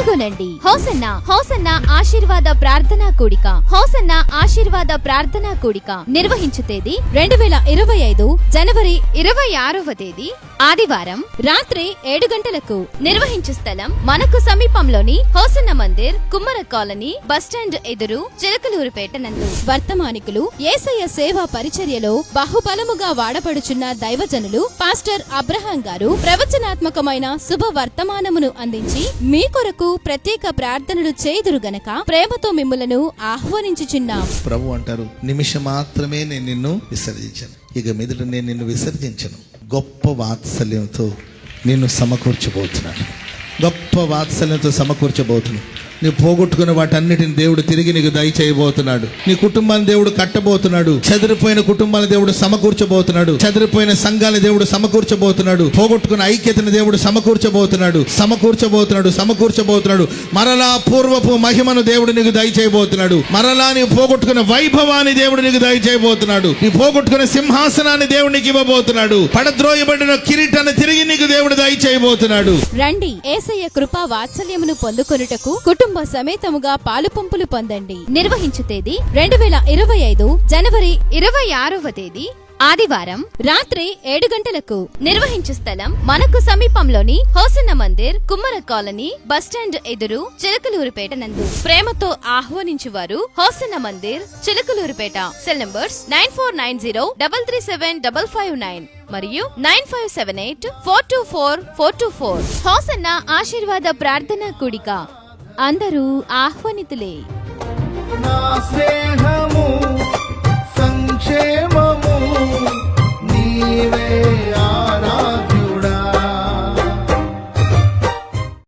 పాల్గొనండి hosanna hosanna ఆశీర్వాద ప్రార్థనా కూడిక. హోసన్న ఆశీర్వాద ప్రార్థనా కూడిక. నిర్వహించు తేదీ రెండు వేల ఇరవై ఐదు జనవరి ఇరవై ఆరవ తేదీ. ఆదివారం రాత్రి ఏడు గంటలకు నిర్వహించు స్థలం మనకు సమీపంలోని Hosanna Mandir Kummara colony bus stand ఎదురు చిలకలూరుపేట నందు. వర్తమానికులు ఏసయ్య సేవా పరిచర్యలో బహుబలముగా వాడబడుచున్న దైవజనులు పాస్టర్ అబ్రహాం గారు ప్రవచనాత్మకమైన శుభ వర్తమానమును అందించి మీ కొరకు ప్రత్యేక ప్రార్థనలు చేదురు గనక ప్రేమతో మిమ్ములను ఆహ్వానించుచున్నాం. ప్రభు అంటారు నిమిషం మాత్రమే నేను నిన్ను విసర్జించను. ఇక మీదట నేను నిన్ను విసర్జించను. గొప్ప వాత్సల్యంతో నేను సమకూర్చబోతున్నాను. గొప్ప వాత్సల్యంతో సమకూర్చబోతున్నాను. నీ పోగొట్టుకున్న వాటన్నిటిని దేవుడు తిరిగి నీకు దయచేయబోతున్నాడు. నీ కుటుంబాన్ని దేవుడు కట్టబోతున్నాడు. చెదిరిపోయిన కుటుంబాన్ని దేవుడు సమకూర్చబోతున్నాడు. చెదిరిపోయిన సంఘాన్ని దేవుడు సమకూర్చబోతున్నాడు. పోగొట్టుకున్న ఐక్యతను దేవుడు సమకూర్చబోతున్నాడు. సమకూర్చబోతున్నాడు సమకూర్చబోతున్నాడు. మరలా పూర్వపు మహిమను దేవుడు నీకు దయచేయబోతున్నాడు. మరలా నీ పోగొట్టుకున్న వైభవాన్ని దేవుడు నీకు దయచేయబోతున్నాడు. నీ పోగొట్టుకున్న సింహాసనాన్ని దేవుడు నీకు ఇవ్వబోతున్నాడు. పడద్రోయబడిన కిరీటాన్ని తిరిగి నీకు దేవుడు దయచేయబోతున్నాడు. రండి ఏసయ్య కృపా వాత్సల్యమును పొందుకొనుటకు కుటుంబ సమేతముగా పాలుపంపులు పొందండి. నిర్వహించు తేదీ రెండు వేల ఇరవై ఐదు జనవరి ఇరవై ఆరవ తేదీ ఆదివారం రాత్రి ఏడు గంటలకు. నిర్వహించు స్థలం మనకు సమీపంలోని Hosanna Mandir Kummara colony bus stand ఎదురు చిలకలూరుపేట నందు. ప్రేమతో ఆహ్వానించువారు Hosanna Mandir Chilakaluripet. Cell numbers nine four nine zero double three seven double five nine మరియు nine five seven eight four two four four two four. Hosanna ఆశీర్వాద ప్రార్థన కూడిక. అందరూ ఆహ్వానితులే. నా స్నేహము సంక్షేమము నీవే